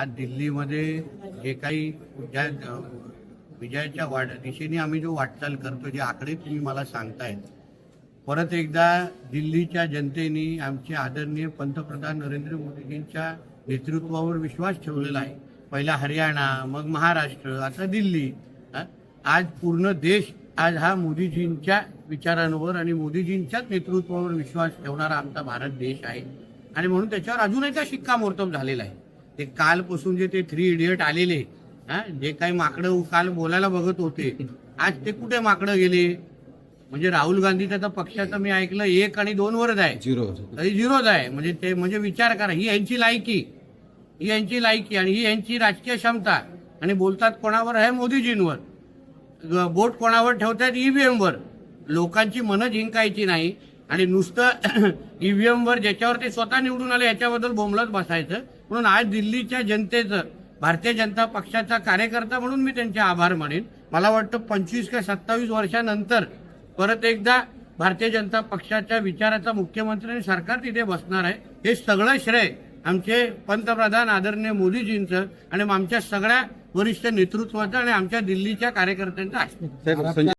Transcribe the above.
आज दिल्लीमध्ये जे काही ज्या विजयाच्या वाट दिशेने आम्ही जो वाटचाल करतो जे आकडे तुम्ही मला सांगतायत परत एकदा दिल्लीच्या जनतेने आमचे आदरणीय पंतप्रधान नरेंद्र मोदीजींच्या नेतृत्वावर विश्वास ठेवलेला आहे. पहिला हरियाणा मग महाराष्ट्र आता दिल्ली. आज पूर्ण देश आज हा मोदीजींच्या विचारांवर आणि मोदीजींच्याच नेतृत्वावर विश्वास ठेवणारा आमचा भारत देश आहे. आणि म्हणून त्याच्यावर अजूनही त्या शिक्कामोर्तब झालेला आहे. ते कालपासून जे ते थ्री इडियट आलेले हा जे काही माकडं काल बोलायला बघत होते आज ते कुठे माकडं गेले? म्हणजे राहुल गांधीच्या तर पक्षाचं मी ऐकलं एक आणि दोन वरच आहे. झिरो तरी झिरोच आहे. म्हणजे ते म्हणजे विचार करा ही यांची लायकी ही यांची लायकी आणि ही यांची राजकीय क्षमता. आणि बोलतात कोणावर आहे मोदीजींवर? बोट कोणावर ठेवतात ईव्हीएम वर. लोकांची मनं जिंकायची नाही. आणि नुसतं ईव्हीएम वर ज्याच्यावर ते स्वतः निवडून आले याच्याबद्दल बोंबलत बसायचं. म्हणून आज दिल्लीच्या जनतेचं भारतीय जनता पक्षाचा कार्यकर्ता म्हणून मी त्यांचे आभार मानेन. मला वाटतं पंचवीस का सत्तावीस वर्षानंतर परत एकदा भारतीय जनता पक्षाच्या विचाराचा मुख्यमंत्री आणि सरकार तिथे बसणार आहे. हे सगळं श्रेय आमचे पंतप्रधान आदरणीय मोदीजींचं आणि आमच्या सगळ्या वरिष्ठ नेतृत्वाचं आणि आमच्या दिल्लीच्या कार्यकर्त्यांचं आहे.